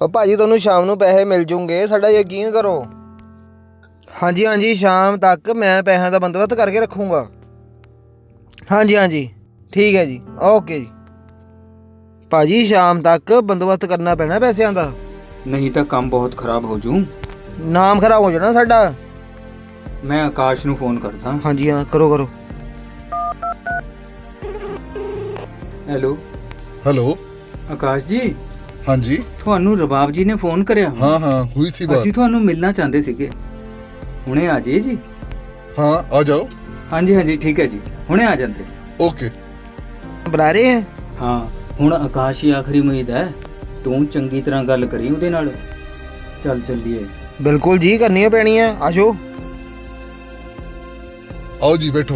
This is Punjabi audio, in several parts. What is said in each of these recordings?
ਉਹ ਭਾਜੀ ਤੁਹਾਨੂੰ ਸ਼ਾਮ ਨੂੰ ਪੈਸੇ ਮਿਲ ਜੂਗੇ ਸਾਡਾ ਯਕੀਨ ਕਰੋ। ਹਾਂਜੀ ਹਾਂਜੀ ਸ਼ਾਮ ਤੱਕ ਮੈਂ ਪੈਸਿਆਂ ਦਾ ਬੰਦੋਬਸਤ ਕਰਕੇ ਰੱਖੂੰਗਾ। ਹਾਂਜੀ ਹਾਂਜੀ ਠੀਕ ਹੈ ਜੀ ਓਕੇ ਜੀ। ਭਾਜੀ ਸ਼ਾਮ ਤੱਕ ਬੰਦੋਬਸਤ ਕਰਨਾ ਪੈਣਾ ਪੈਸਿਆਂ ਦਾ? ਨਹੀਂ ਤਾਂ ਕੰਮ ਬਹੁਤ ਖਰਾਬ ਹੋ ਜੂ। ਨਾਮ ਖਰਾਬ ਹੋ ਜਾਣਾ ਸਾਡਾ? ਮੈਂ ਆਕਾਸ਼ ਨੂੰ ਫੋਨ ਕਰਦਾ। ਹਾਂਜੀ ਹਾਂ ਕਰੋ ਕਰੋ। ਹੈਲੋ। हेलो ਆਕਾਸ਼ ਜੀ? हाँ जी ਤੁਹਾਨੂੰ ਰਬਾਬ ਜੀ ਨੇ ਫੋਨ ਕਰਿਆ हाँ हाँ हुई थी बात ਅਸੀਂ ਤੁਹਾਨੂੰ ਮਿਲਣਾ ਚਾਹੁੰਦੇ ਸੀਗੇ ਹੁਣੇ ਆ ਜਾਈਏ ਜੀ हाँ आ जाओ ਹਾਂਜੀ ਹਾਂਜੀ ਠੀਕ ਹੈ ਜੀ ਹੁਣੇ ਆ ਜਾਂਦੇ ओके ਬੁਲਾ ਰਹੇ ਹੈ ਹਾਂ ਹੁਣ ਆਕਾਸ਼ ਹੀ ਆਖਰੀ ਉਮੀਦ ਹੈ ਤੂੰ ਚੰਗੀ ਤਰ੍ਹਾਂ ਗੱਲ ਕਰੀ ਉਹਦੇ ਨਾਲ ਚੱਲ ਚੱਲੀਏ ਬਿਲਕੁਲ ਜੀ ਕਰਨੀਆਂ ਪੈਣੀਆਂ ਆਜੋ आओ जी बैठो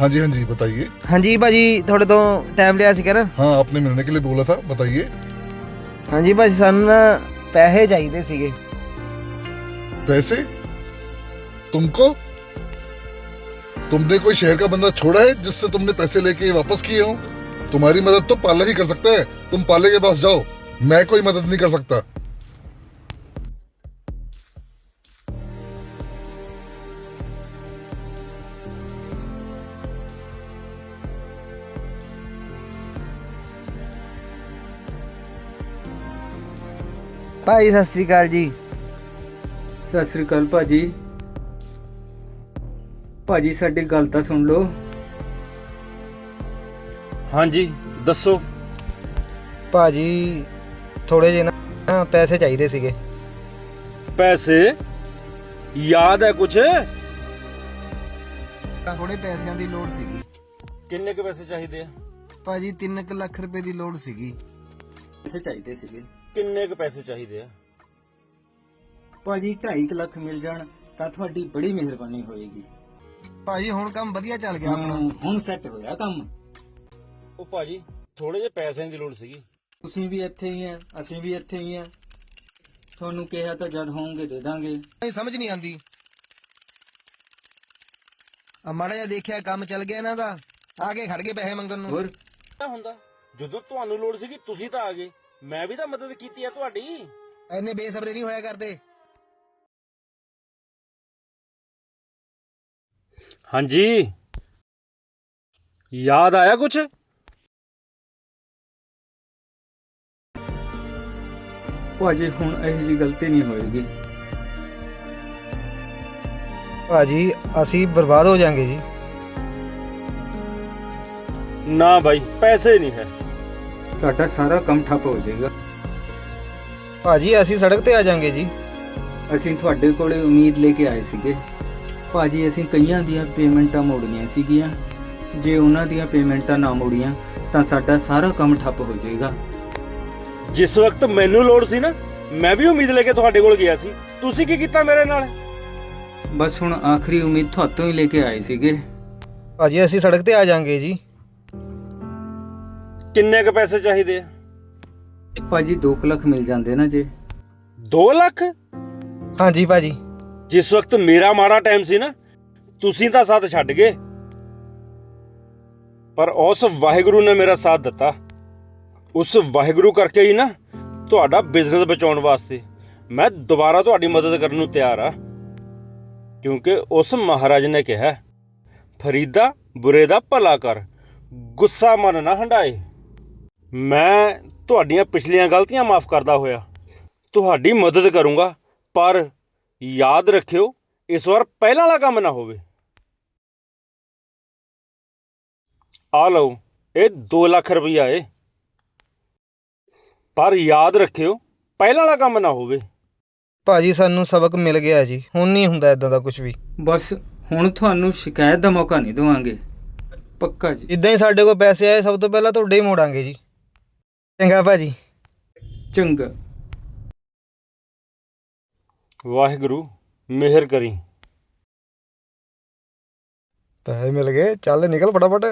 हाँ जी हाँ जी बताइए। हाँ जी भाजी थोड़े तो टाइम लिया सी ना हाँ आपने मिलने के लिए बोला था बताइए। हाँ जी भाजी सानू ना पैसे चाहिए सी पैसे? तुमको? तुमने कोई शहर का बंदा छोड़ा है जिससे तुमने पैसे लेके वापस किए हो? तुम्हारी मदद तो पाला ही कर सकता है। तुम पाले के पास जाओ मैं कोई मदद नहीं कर सकता। ਭਾਈ ਸਤਿ ਸ੍ਰੀ ਅਕਾਲ ਜੀ। ਸਤਿ ਸ੍ਰੀ ਅਕਾਲ ਭਾਜੀ। ਭਾਜੀ ਸਾਡੀ ਗੱਲ ਤਾਂ ਸੁਣ ਲਓ। ਹਾਂਜੀ ਦੱਸੋ। ਭਾਜੀ ਥੋੜੇ ਜਿਹੇ ਨਾ ਪੈਸੇ ਚਾਹੀਦੇ ਸੀਗੇ। ਪੈਸੇ? ਯਾਦ ਹੈ ਕੁਛ? ਥੋੜੇ ਪੈਸਿਆਂ ਦੀ ਲੋੜ ਸੀਗੀ। ਕਿੰਨੇ ਕੁ ਪੈਸੇ ਚਾਹੀਦੇ ਆ? ਭਾਜੀ 3 ਲੱਖ ਰੁਪਏ ਦੀ ਲੋੜ ਸੀਗੀ। ਪੈਸੇ ਚਾਹੀਦੇ ਸੀਗੇ। ਕਿੰਨੇ ਕੁ ਪੈਸੇ ਚਾਹੀਦੇ ਆ? ਭਾਜੀ 2.5 ਲੱਖ ਮਿਲ ਜਾਣ ਤਾਂ ਤੁਹਾਡੀ ਬੜੀ ਮਿਹਰਬਾਨੀ ਹੋਏਗੀ। ਭਾਜੀ ਹੁਣ ਕੰਮ ਵਧੀਆ ਚੱਲ ਗਿਆ ਆਪਣਾ। ਹੁਣ- ਹੁਣ ਸੈੱਟ ਹੋਇਆ ਕੰਮ। ਉਹ ਭਾਜੀ ਥੋੜੇ ਜਿਹੇ ਪੈਸਿਆਂ ਦੀ ਲੋੜ ਸੀਗੀ। ਤੁਸੀਂ ਵੀ ਇੱਥੇ ਹੀ ਆ ਅਸੀਂ ਵੀ ਇੱਥੇ ਹੀ ਆ। ਤੁਹਾਨੂੰ ਕਿਹਾ ਤਾਂ ਜਦ ਹੋਵੋਗੇ ਦੇ ਦਾਂਗੇ। ਨਹੀਂ ਸਮਝ ਨਹੀਂ ਆਂਦੀ ਆ ਮਾੜਾ ਜਿਹਾ ਦੇਖਿਆ ਕੰਮ ਚੱਲ ਗਿਆ ਇਹਨਾਂ ਦਾ। ਆ ਕੇ ਖੜ ਗਏ ਪੈਸੇ ਮੰਗਣ ਨੂੰ। ਹੋਰ ਕੀ ਹੁੰਦਾ। ਜਦੋਂ ਤੁਹਾਨੂੰ ਲੋੜ ਸੀਗੀ ਤੁਸੀਂ ਤਾਂ ਆ ਗਏ। ਮੈਂ ਵੀ ਤਾਂ ਮਦਦ ਕੀਤੀ ਆ ਤੁਹਾਡੀ। ਐਨੇ ਬੇਸਬਰੇ ਨਹੀਂ ਹੋਇਆ ਕਰਦੇ। ਹਾਂਜੀ। ਯਾਦ ਆਇਆ ਕੁਛ? ਭਾਜੀ ਹੁਣ ਇਹੋ ਜੀ ਗਲਤੀ ਨਹੀਂ ਹੋਏਗੀ। ਭਾਜੀ ਅਸੀਂ ਬਰਬਾਦ ਹੋ ਜਾਾਂਗੇ ਜੀ। ਨਾ ਬਾਈ ਪੈਸੇ ਨਹੀਂ ਹੈ। ਸਾਡਾ ਸਾਰਾ ਕੰਮ ਠੱਪ ਹੋ ਜਾਏਗਾ। ਭਾਜੀ ਅਸੀਂ ਸੜਕ ਤੇ ਆ ਜਾਾਂਗੇ ਜੀ। ਅਸੀਂ ਤੁਹਾਡੇ ਕੋਲੇ ਉਮੀਦ ਲੈ ਕੇ ਆਏ ਸੀਗੇ। ਭਾਜੀ ਅਸੀਂ ਕਈਆਂ ਦੀਆਂ ਪੇਮੈਂਟਾਂ ਮੋੜਨੀਆਂ ਸੀਗੀਆਂ। ਜੇ ਉਹਨਾਂ ਦੀਆਂ ਪੇਮੈਂਟਾਂ ਨਾ ਮੋੜੀਆਂ ਤਾਂ ਸਾਡਾ ਸਾਰਾ ਕੰਮ ਠੱਪ ਹੋ ਜਾਏਗਾ। ਜਿਸ ਵਕਤ ਮੈਨੂੰ ਲੋੜ ਸੀ ਨਾ ਮੈਂ ਵੀ ਉਮੀਦ ਲੈ ਕੇ ਤੁਹਾਡੇ ਕੋਲ ਗਿਆ ਸੀ। ਤੁਸੀਂ ਕੀ ਕੀਤਾ ਮੇਰੇ ਨਾਲ? ਬਸ ਹੁਣ ਆਖਰੀ ਉਮੀਦ ਤੁਹਾਤੋਂ ਹੀ ਲੈ ਕੇ ਆਏ ਸੀਗੇ। ਭਾਜੀ ਅਸੀਂ ਸੜਕ ਤੇ ਆ ਜਾਾਂਗੇ ਜੀ। ਕਿੰਨੇ ਕੁ ਪੈਸੇ ਚਾਹੀਦੇ ਆ? ਭਾਜੀ 2 ਲੱਖ ਮਿਲ ਜਾਂਦੇ ਨਾ ਜੇ। 2 ਲੱਖ? ਹਾਂਜੀ ਭਾਜੀ। ਜਿਸ ਵਕਤ ਮੇਰਾ ਮਾੜਾ ਟਾਈਮ ਸੀ ਨਾ ਤੁਸੀਂ ਤਾਂ ਸਾਥ ਛੱਡ ਗਏ। ਪਰ ਉਸ ਵਾਹਿਗੁਰੂ ਨੇ ਮੇਰਾ ਸਾਥ ਦਿੱਤਾ। ਉਸ ਵਾਹਿਗੁਰੂ ਕਰਕੇ ਹੀ ਨਾ ਤੁਹਾਡਾ ਬਿਜ਼ਨਸ ਬਚਾਉਣ ਵਾਸਤੇ ਮੈਂ ਦੁਬਾਰਾ ਤੁਹਾਡੀ ਮਦਦ ਕਰਨ ਨੂੰ ਤਿਆਰ ਆ। ਕਿਉਂਕਿ ਉਸ ਮਹਾਰਾਜ ਨੇ ਕਿਹਾ ਫਰੀਦਾ ਬੁਰੇ ਦਾ ਭਲਾ ਕਰ ਗੁੱਸਾ ਮਨ ਨਾ ਹੰਡਾਏ ਮੈਂ ਤੁਹਾਡੀਆਂ ਪਿਛਲੀਆਂ ਗਲਤੀਆਂ ਮਾਫ ਕਰਦਾ ਹੋਇਆ। ਤੁਹਾਡੀ ਮਦਦ ਕਰੂੰਗਾ ਪਰ ਯਾਦ ਰੱਖਿਓ ਇਸ ਵਾਰ ਪਹਿਲਾਂ ਵਾਲਾ ਕੰਮ ਨਾ ਹੋਵੇ। ਆ ਲਓ ਇਹ 2 ਲੱਖ ਰੁਪਈਆ ਏ। ਪਰ ਯਾਦ ਰੱਖਿਓ ਪਹਿਲਾਂ ਵਾਲਾ ਕੰਮ ਨਾ ਹੋਵੇ। ਭਾਜੀ ਸਾਨੂੰ ਸਬਕ ਮਿਲ ਗਿਆ ਜੀ। ਹੁਣ ਨਹੀਂ ਹੁੰਦਾ ਇਦਾਂ ਦਾ ਕੁਝ ਵੀ। ਬਸ ਹੁਣ ਤੁਹਾਨੂੰ ਸ਼ਿਕਾਇਤ ਦਾ ਮੌਕਾ ਨਹੀਂ ਦਵਾਂਗੇ। ਪੱਕਾ ਜੀ। ਜਿੱਦਾਂ ਹੀ ਸਾਡੇ ਕੋਲ ਪੈਸੇ ਆਏ ਸਭ ਤੋਂ ਪਹਿਲਾਂ ਤੁਹਾਡੇ ਹੀ ਮੋੜਾਂਗੇ ਜੀ। ਚੰਗਾ ਭਾਜੀ। ਚੰਗਾ। ਵਾਹਿਗੁਰੂ ਮਿਹਰ ਕਰੀ। ਪੈਸੇ ਮਿਲ ਗਏ ਚੱਲ ਨਿਕਲ ਫਟਾਫਟ।